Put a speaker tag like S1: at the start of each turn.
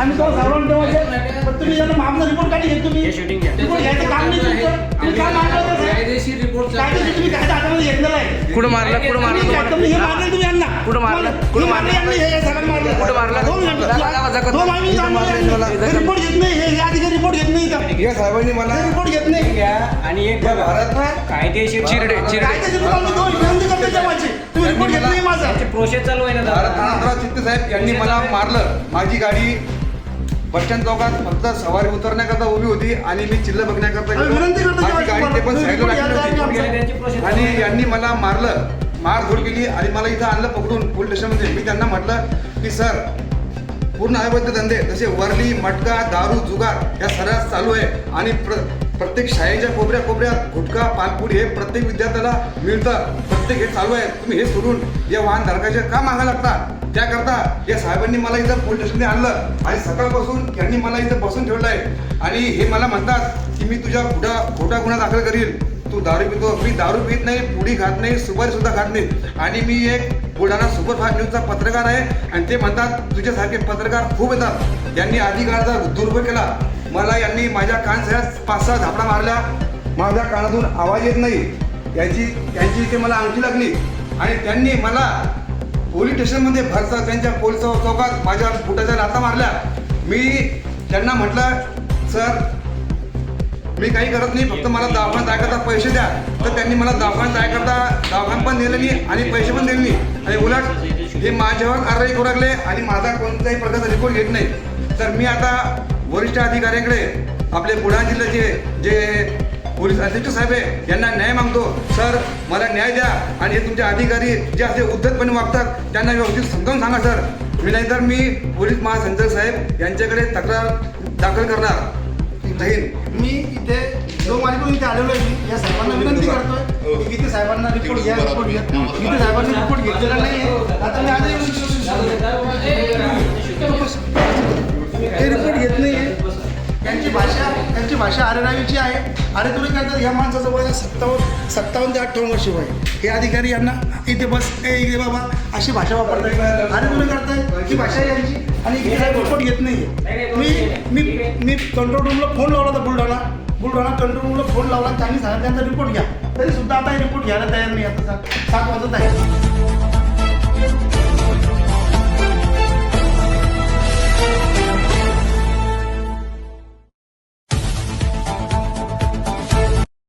S1: आम्ही तो सर्वांना ठेवायचे पण तुम्ही यांना मागचा रिपोर्ट काढी घेत तुम्ही रिपोर्ट घ्यायचं काम नाही तुमचं. तुम्ही काय?
S2: कायदेशीर रिपोर्ट
S1: कायदेशीर तुम्ही कायदा हातामध्ये घेतलेला आहे.
S3: कुठं मारलं? कुठं मारलं?
S1: तुम्ही
S3: तुम्हाला?
S1: हे मारले तुम्ही यांना.
S3: कुठं मारलं?
S1: हे
S3: कुठं
S1: मारले? यांनी, हे- सगळ्यांना मारलं.
S3: कुठं मारलं?
S1: दोन
S3: दाखवा.
S1: दोन आम्ही.
S3: तुम्हाला?
S1: रिपोर्ट घेत नाही. हे हे अधिकारी रिपोर्ट घेत नाही.
S4: या साहेबांनी मला.
S1: रिपोर्ट घेत नाही.
S2: घ्या आणि एक बघा कायदेशीर
S3: चिरडे चिरडे
S1: कायदेशीर तुम्हाला दोन विनंती करतो जमाची तुम्ही रिपोर्ट घेत नाही माझा.
S2: प्रोसेस चालू आहे ना
S4: भारत चित्ते साहेब यांनी मला मारलं. माझी गाडी बसस्टँड चौकात फक्त सवारी उतरण्याकरता उभी होती आणि मी चिल्ल बघण्याकरता माझी गाडी ते पण साईडला आणि यांनी मला मारलं मारधूड केली आणि मला इथं आणलं पकडून पोलीस स्टेशनमध्ये मी त्यांना म्हटलं की सर पूर्ण अवैध धंदे जसे वर्ली मटका दारू जुगार या सर्रास चालू आहे आणि प्र प्रत्येक शाळेच्या कोपऱ्या कोपऱ्यात गुटखा पानपुडी हे प्रत्येक विद्यार्थ्याला मिळतं प्रत्येक हे चालू आहे. तुम्ही हे सोडून या वाहन धारकाचे का मागा लागता? त्याकरता या साहेबांनी मला इथं पोलीस स्टेशनने आणलं. आणि सकाळपासून यांनी मला इथं बसून ठेवलं आहे आणि हे मला म्हणतात की मी तुझ्या खोटा खोटा गुन्हा दाखल करील तू दारू पितो. मी दारू पित नाही पुडी खात नाही सुपारी सुद्धा खात नाही. आणि मी एक बुलढाणा सुपरफास्ट न्यूजचा पत्रकार आहे. आणि ते म्हणतात तुझ्यासारखे पत्रकार खूप येतात. यांनी अधिकाराचा दुरुपयोग केला. मला यांनी माझ्या कानसह्यात पाच सहा झापडा मारल्या. माझ्या कानातून आवाज येत नाही. याची त्यांची इथे मला अंगठी लागली. आणि त्यांनी मला पोलीस स्टेशनमध्ये भरसा त्यांच्या पोलीस चौकात माझ्या फुटाच्या लाथा मारल्या. मी त्यांना म्हटलं सर मी काही करत नाही फक्त मला दवाखान्यात जायकरता पैसे द्या. तर त्यांनी मला दवाखान्यात जायकरता दवाखान्यात पण दिलेली नाही आणि पैसे पण दिले नाही. आणि उलट हे माझ्यावर कारवाई करू लागले आणि माझा कोणत्याही प्रकारचा रिपोर्ट घेत नाही. तर मी आता वरिष्ठ अधिकाऱ्यांकडे आपले बुलढाणा जिल्ह्याचे जे पोलीस अध्यक्ष साहेब यांना न्याय मागतो. सर मला न्याय द्या आणि हे तुमचे अधिकारी जे असे उद्धतपणे वागतात त्यांना व्यवस्थित समजावून सांगा सर. मी नाहीतर मी पोलीस महासंचालक साहेब यांच्याकडे तक्रार दाखल करणार.
S1: मी इथे जो मालिकून इथे आलेलो आहे या साहेबांना विनंती करतोय की इथे साहेबांना रिपोर्ट घ्या रिपोर्ट घ्या. इथे साहेबांनी रिपोर्ट घेतलेला भाषा आरेरावीची आहे. अरे तुम्ही करतात ह्या माणसाचं वय सत्तावन्न सत्तावन्न ते अठ्ठावन्न वर्ष वय हे अधिकारी यांना इथे बस ए बाबा अशी भाषा वापरताय. अरे तुम्ही करताय? ही भाषा यांची. आणि इकडे साहेब रिपोर्ट घेत नाही. मी मी मी कंट्रोल रूमला फोन लावला होता बुलढाणा. बुलढाणा कंट्रोल रूमला फोन लावला. त्यांनी सांगितलं त्यांचा रिपोर्ट घ्या. तरी सुद्धा आता रिपोर्ट घ्यायला तयार नाही. आता सात वाजत आहे.